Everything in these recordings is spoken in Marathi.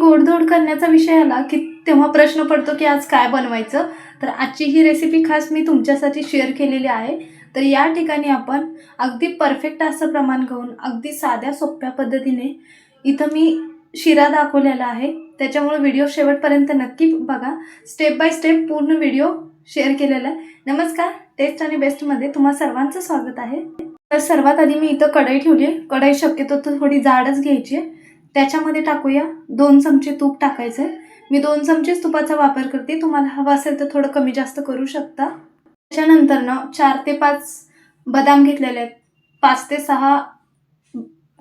गोडधोड करण्याचा विषय आला की तेव्हा प्रश्न पडतो की आज काय बनवायचं? तर आजची ही रेसिपी खास मी तुमच्यासाठी शेअर केलेली आहे. तर या ठिकाणी आपण अगदी परफेक्ट असं प्रमाण घेऊन अगदी साध्या सोप्या पद्धतीने इथं मी शिरा दाखवलेला आहे. त्याच्यामुळे व्हिडिओ शेवटपर्यंत नक्की बघा. स्टेप बाय स्टेप पूर्ण व्हिडिओ शेअर केलेला आहे. नमस्कार. टेस्ट आणि बेस्टमध्ये तुम्हा सर्वांचं स्वागत आहे. तर सर्वात आधी मी इथं कढई ठेवली आहे. कढई शक्यतो तर थोडी जाडच घ्यायची आहे. त्याच्यामध्ये टाकूया. दोन चमचे तूप टाकायचं. आहे मी दोन चमचेच तुपाचा वापर करते. तुम्हाला हवं असेल तर थोडं कमी जास्त करू शकता. त्याच्यानंतर ना चार ते पाच बदाम घेतलेले आहेत. पाच ते सहा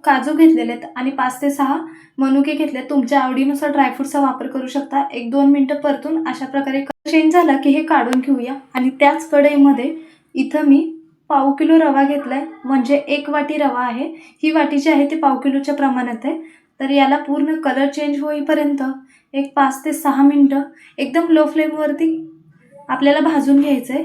काजू घेतलेले आहेत आणि पाच ते सहा मनुके घेतले तुमच्या आवडीनुसार ड्रायफ्रूटचा वापर करू शकता. एक दोन मिनटं परतून अशा प्रकारे चेंज झाला की हे काढून घेऊया. आणि त्याच कढईमध्ये इथं मी पाव किलो रवा घेतलाय. म्हणजे एक वाटी रवा आहे. ही वाटी जी आहे ती पाव किलोच्या प्रमाणात आहे. तर याला पूर्ण कलर चेंज होईपर्यंत एक पाच ते सहा मिनटं एकदम लो फ्लेमवरती आपल्याला भाजून घ्यायचं आहे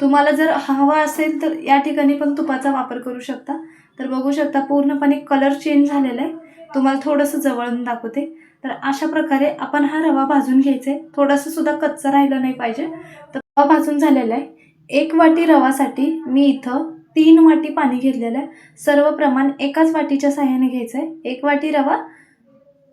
तुम्हाला जर हवा असेल तर या ठिकाणी पण तुपाचा वापर करू शकता. तर बघू शकता पूर्णपणे कलर चेंज झालेला आहे तुम्हाला थोडंसं जवळून दाखवते. तर अशा प्रकारे आपण हा रवा भाजून घ्यायचा आहे थोडंसं सुद्धा कच्चा राहिलं नाही पाहिजे. तर रवा भाजून झालेला आहे एक वाटी रवासाठी मी इथं तीन वाटी पाणी घेतलेलं आहे. सर्व प्रमाण एकाच वाटीच्या सहाय्याने घ्यायचं आहे एक वाटी रवा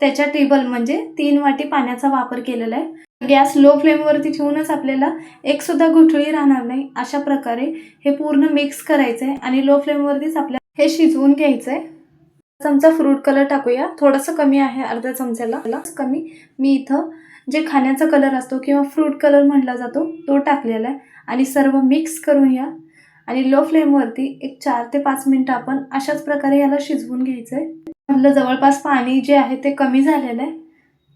त्याच्या टेबल म्हणजे तीन वाटी पाण्याचा वापर केलेला आहे. गॅस लो फ्लेमवरती ठेवूनच आपल्याला एक सुद्धा गुठळी राहणार नाही. अशा प्रकारे हे पूर्ण मिक्स करायचं आहे आणि लो फ्लेमवरतीच आपल्याला हे शिजवून घ्यायचं आहे चमचा फ्रूट कलर टाकूया. थोडंसं कमी आहे अर्ध्या चमच्याला. कमी. मी इथं जे खाण्याचा कलर असतो किंवा फ्रूट कलर म्हटला जातो तो टाकलेला आहे. आणि सर्व मिक्स करून या आणि लो फ्लेमवरती एक चार ते पाच मिनटं आपण अशाच प्रकारे याला शिजवून घ्यायचं आहे मधलं जवळपास पाणी जे आहे ते कमी झालेलं आहे.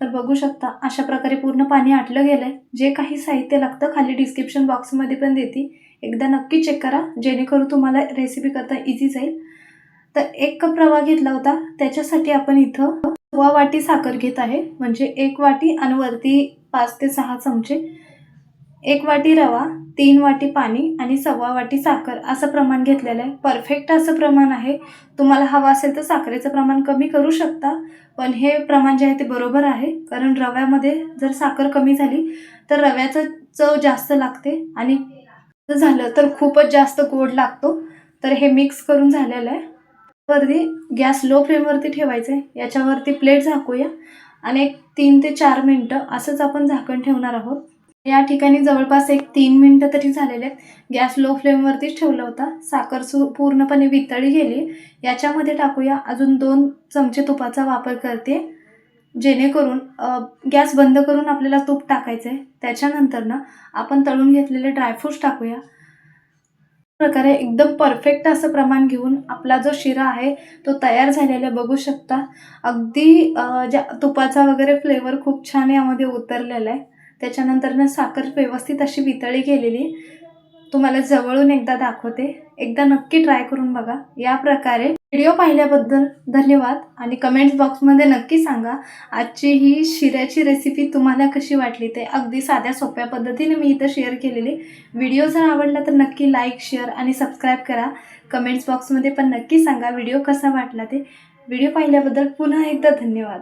तर बघू शकता अशा प्रकारे पूर्ण पाणी आटलं गेलं आहे जे काही साहित्य लागतं खाली डिस्क्रिप्शन बॉक्समध्ये पण देते. एकदा नक्की चेक करा जेणेकरून तुम्हाला रेसिपी करता इझी जाईल. तर एक कप रवा घेतला होता. त्याच्यासाठी आपण इथं सव्वा वाटी साखर घेत आहे. म्हणजे एक वाटी आणि वरती पाच ते सहा चमचे. एक वाटी रवा तीन वाटी पाणी आणि सव्वा वाटी साखर असं प्रमाण घेतलेलं आहे. परफेक्ट असं प्रमाण आहे. तुम्हाला हवं असेल तर साखरेचं प्रमाण कमी करू शकता पण हे प्रमाण जे आहे ते बरोबर आहे. कारण रव्यामध्ये जर साखर कमी झाली तर रव्याचं चव जास्त लागते आणि झालं तर खूपच जास्त गोड लागतो. तर हे मिक्स करून झालेलं आहे. वरती गॅस लो फ्लेमवरती ठेवायचं आहे. याच्यावरती प्लेट झाकूया आणि एक तीन ते चार मिनटं असंच आपण झाकण ठेवणार आहोत. या ठिकाणी जवळपास एक तीन मिनटं तरी झालेले आहेत. गॅस लो फ्लेमवरतीच ठेवला होता. साखर सु पूर्णपणे वितळी गेली. याच्यामध्ये टाकूया अजून दोन चमचे तुपाचा वापर करते. जेणेकरून गॅस बंद करून आपल्याला तूप टाकायचं आहे त्याच्यानंतर ना आपण तळून घेतलेले ड्रायफ्रूट्स टाकूया. प्रकारे एकदम परफेक्ट असं प्रमाण घेऊन आपला जो शिरा आहे तो तयार झालेला बघू शकता. अगदी ज्या तुपाचा वगैरे फ्लेवर खूप छान यामध्ये उतरलेला आहे. त्याच्यानंतर ना साखर व्यवस्थित अशी वितळी गेलेली. तुम्हाला जवळून एकदा दाखवते. एकदा नक्की ट्राय करून बघा. या प्रकारे व्हिडिओ पाहिल्याबद्दल धन्यवाद. आणि कमेंट्स बॉक्समध्ये नक्की सांगा आजची ही शिऱ्याची रेसिपी तुम्हाला कशी वाटली? ते अगदी साध्या सोप्या पद्धतीने मी इथं शेअर केलेली. व्हिडिओ जर आवडला तर नक्की लाईक शेअर आणि सबस्क्राईब करा. कमेंट्स बॉक्समध्ये पण नक्की सांगा व्हिडिओ कसा वाटला ते. व्हिडिओ पाहिल्याबद्दल पुन्हा एकदा धन्यवाद.